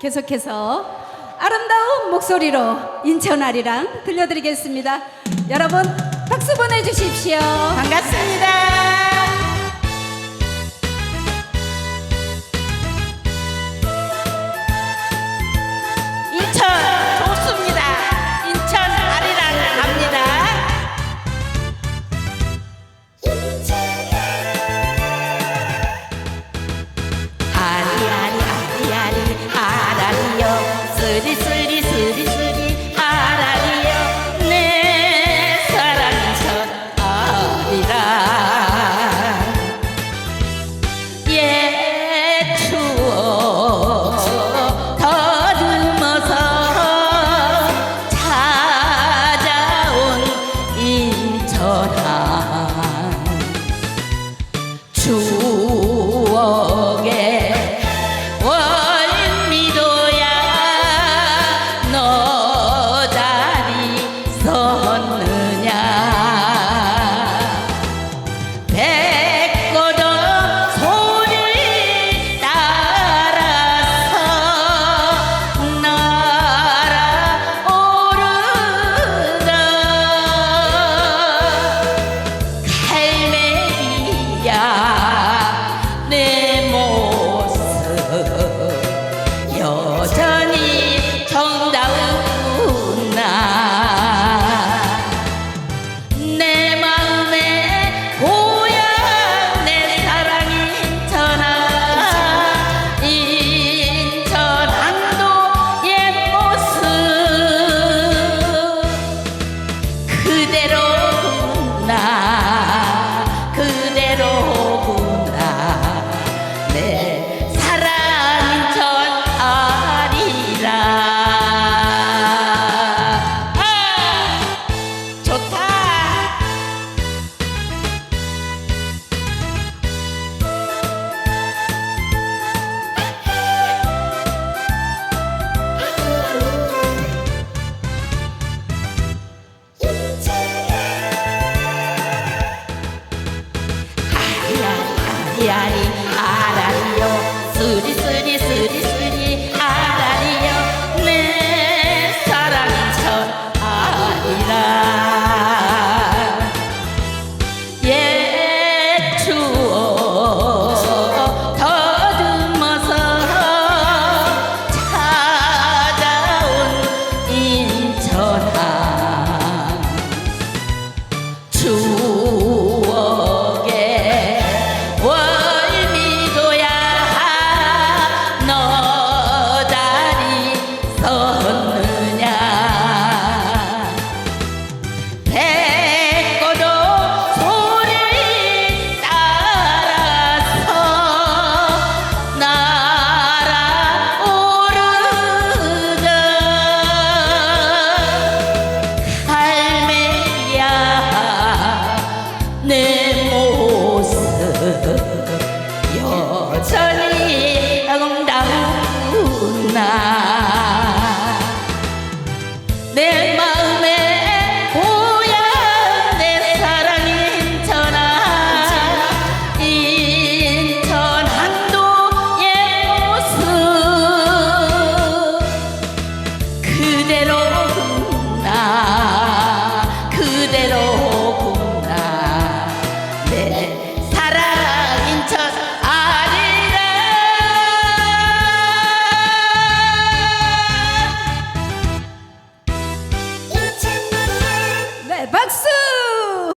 계속해서 아름다운 목소리로 인천아리랑 들려드리겠습니다. 여러분 박수 보내주십시오. 반갑습니다. vida. casar.